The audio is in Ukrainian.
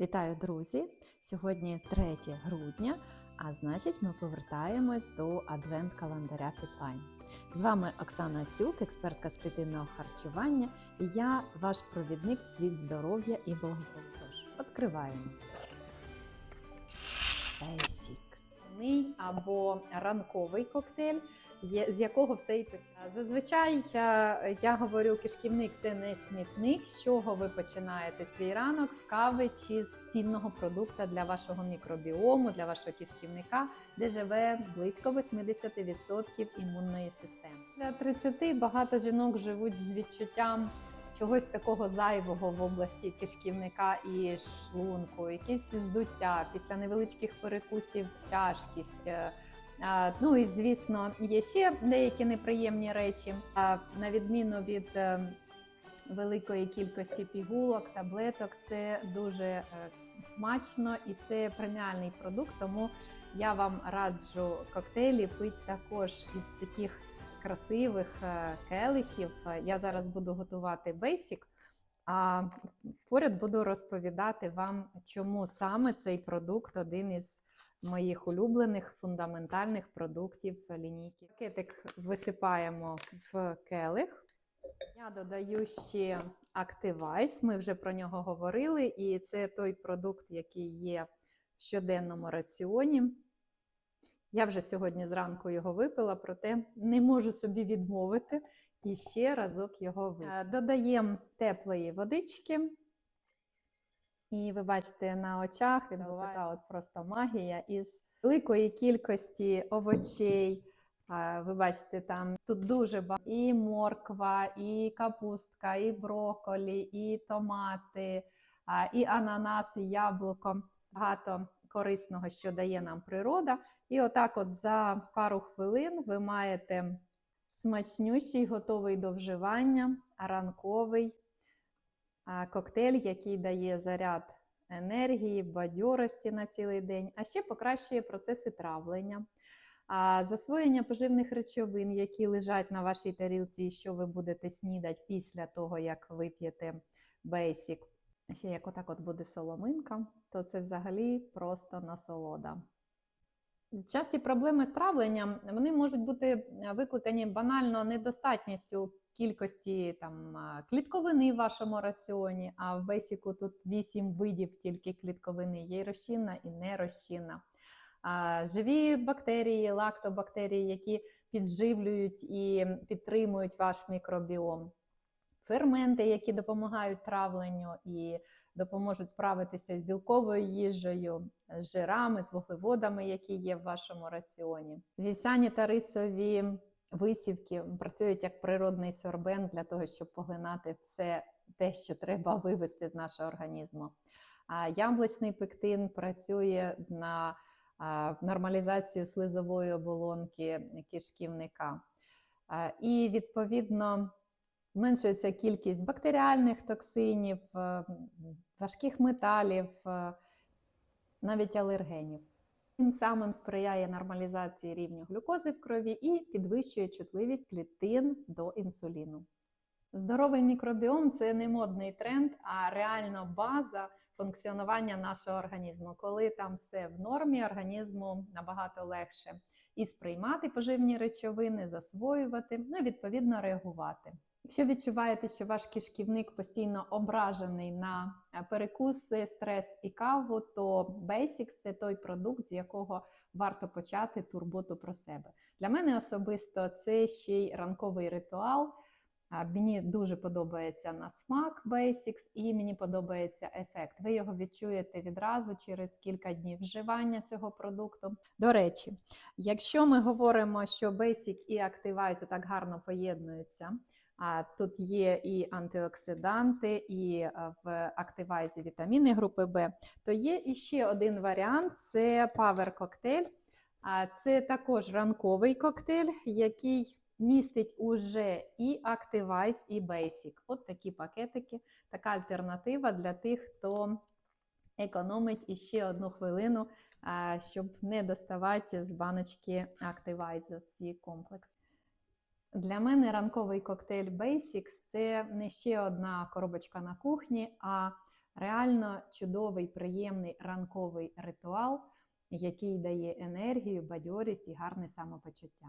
Вітаю, друзі! Сьогодні 3 грудня, а значить, ми повертаємось до адвент-календаря Фітлайн. З вами Оксана Цюк, експертка з клітинного харчування, і я ваш провідник в світ здоров'я і благополуччя. Відкриваємо. Basics. Ний або ранковий коктейль, з якого все і починається. Зазвичай я, я говорю, кишківник це не смітник. З чого ви починаєте свій ранок з кави чи з цінного продукту для вашого мікробіому, для вашого кишківника, де живе близько 80% імунної системи. Після 30 багато жінок живуть з відчуттям чогось такого зайвого в області кишківника і шлунку, якісь здуття після невеличких перекусів, тяжкість. е, Ну і звісно, є ще деякі неприємні речі. На відміну від е, великої кількості пігулок, таблеток, це дуже е, смачно і це преміальний продукт. Тому я вам раджу коктейлі пити також із таких красивих е, келихів. Е, Я зараз буду готувати бейсік, а поряд буду розповідати вам, чому саме цей продукт один із моїх улюблених фундаментальних продуктів лінійки. Пакетик висипаємо в келих. Я додаю ще Activize, ми вже про нього говорили, і це той продукт, який є в щоденному раціоні. Я вже сьогодні зранку його випила, проте не можу собі відмовити і ще разок його. Е, Додаємо теплої водички. І ви бачите, на очах відбувається така от просто магія із великої кількості овочей. Ви бачите, там тут дуже багато і морква, і капустка, і броколі, і томати, і ананас, і яблуко. Багато корисного, що дає нам природа. І отак, от за пару хвилин, ви маєте смачнющий, готовий до вживання, ранковий коктейль, який дає заряд енергії, бадьорості на цілий день, а ще покращує процеси травлення. А засвоєння поживних речовин, які лежать на вашій тарілці, що ви будете снідати після того, як вип'єте бейсік. Ще як отак от буде соломинка, то це взагалі просто насолода. Часті проблеми з травленням вони можуть бути викликані банально недостатністю кількості там, клітковини в вашому раціоні, а в бейсіку тут 8 видів тільки клітковини, є й розчинна і нерозчинна. Живі бактерії, лактобактерії, які підживлюють і підтримують ваш мікробіом. Ферменти, які допомагають травленню і допоможуть справитися з білковою їжею, з жирами, з вуглеводами, які є в вашому раціоні. Вівсяні та рисові висівки працюють як природний сорбент для того, щоб поглинати все те, що треба вивести з нашого організму. А яблучний пектин працює на нормалізацію слизової оболонки кишківника. І відповідно зменшується кількість бактеріальних токсинів, е, важких металів, е, навіть алергенів. Тим самим сприяє нормалізації рівня глюкози в крові і підвищує чутливість клітин до інсуліну. Здоровий мікробіом це не модний тренд, а реально база функціонування нашого організму. Коли там все в нормі, організму набагато легше і сприймати поживні речовини, засвоювати, ну і відповідно реагувати. Якщо відчуваєте, що ваш кишківник постійно ображений на е, перекуси, стрес і каву, то Basics – це той продукт, з якого варто почати турботу про себе. Для мене особисто це ще й ранковий ритуал. Мені дуже подобається на смак Basics і мені подобається ефект. Ви його відчуєте відразу через кілька днів вживання цього продукту. До речі, якщо ми говоримо, що Basic і Activize так гарно поєднуються, тут є і антиоксиданти, і е, в активайзі вітаміни групи Б. То є іще один варіант це Power коктейль. Це також ранковий коктейль, який містить уже і Activize, і Basic. От такі пакетики, така альтернатива для тих, хто економить іще одну хвилину, щоб не доставати з баночки Activize ці комплекси. Для мене ранковий коктейль Basics це не ще одна коробочка на кухні, а реально чудовий, приємний ранковий ритуал, який дає енергію, бадьорість і гарне самопочуття.